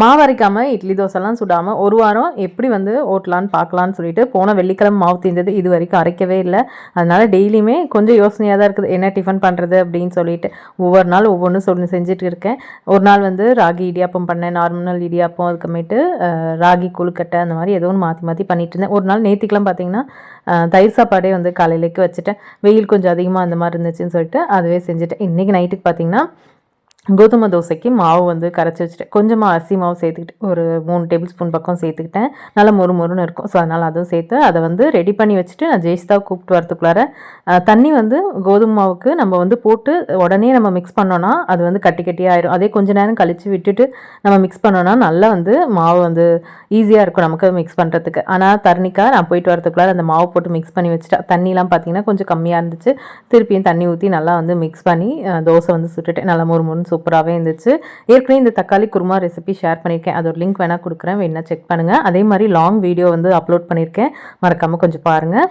மாவு அரைக்காமல் இட்லி தோசைலாம் சுடாமல் ஒரு வாரம் எப்படி வந்து ஓட்டலான்னு பார்க்கலான்னு சொல்லிட்டு போன வெள்ளிக்கிழமை மாவு தீர்ந்தது இது வரைக்கும் அரைக்கவே இல்லை. அதனால் டெய்லியுமே கொஞ்சம் யோசனையாக தான் இருக்குது. என்ன டிஃபன் பண்ணுறது அப்படின்னு சொல்லிட்டு ஒவ்வொரு நாள் ஒவ்வொன்றும் சொல்லி செஞ்சுட்டு இருக்கேன். ஒரு நாள் வந்து ராகி இடியாப்பம் பண்ணேன். நார்மல் இடியாப்பம் அதுக்கமேட்டு ராகி கொழுக்கட்டை அந்த மாதிரி ஏதோ ஒன்று மாற்றி மாற்றி பண்ணிகிட்டு இருந்தேன். ஒரு நாள் நேற்றுக்கெலாம் பார்த்தீங்கன்னா தயிர் சாப்பாடே வந்து காலையிலேக்கு வச்சுட்டேன். வெயில் கொஞ்சம் அதிகமாக அந்த மாதிரி இருந்துச்சுன்னு சொல்லிட்டு அதுவே செஞ்சுட்டேன். இன்றைக்கி நைட்டுக்கு பார்த்தீங்கன்னா கோதுமை தோசைக்கு மாவு வந்து கரைச்சி வச்சுட்டேன். கொஞ்சமாக அரிசி மாவு சேர்த்துக்கிட்டு ஒரு மூணு டேபிள் ஸ்பூன் பக்கம் சேர்த்துக்கிட்டேன். நல்லா மொறு மொறுன்னு இருக்கும். ஸோ அதனால் அதுவும் சேர்த்து அதை வந்து ரெடி பண்ணி வச்சுட்டு நான் ஜெயிஸ்தா கூப்பிட்டு வரத்துக்குள்ளார தண்ணி வந்து கோதுமை மாவுக்கு நம்ம வந்து போட்டு உடனே நம்ம மிக்ஸ் பண்ணோன்னா அது வந்து கட்டி கட்டியாக ஆயிரும். அதே கொஞ்சம் நேரம் கழித்து விட்டுட்டு நம்ம மிக்ஸ் பண்ணோன்னா நல்லா வந்து மாவு வந்து ஈஸியாக இருக்கும் நமக்கு மிக்ஸ் பண்ணுறதுக்கு ஆனால் தர்ணிக்கா நான் போயிட்டு வரத்துக்குள்ளார அந்த மாவு போட்டு மிக்ஸ் பண்ணி வச்சுட்டேன் தண்ணிலாம் பார்த்தீங்கன்னா கொஞ்சம் கம்மியாக இருந்துச்சு. திருப்பியும் தண்ணி ஊற்றி நல்லா வந்து மிக்ஸ் பண்ணி தோசை வந்து சுட்டுட்டேன். நல்லா மொறு மொறுன்னு சூப்பராகவே இருந்துச்சு. ஏற்கனவே இந்த தக்காளி குருமா ரெசிபி ஷேர் பண்ணியிருக்கேன். அதோட லிங்க் வேணால் கொடுக்குறேன். வேணால் செக் பண்ணுங்கள் அதே மாதிரி லாங் வீடியோ வந்து அப்லோட் பண்ணியிருக்கேன். மறக்காமல் கொஞ்சம் பாருங்கள்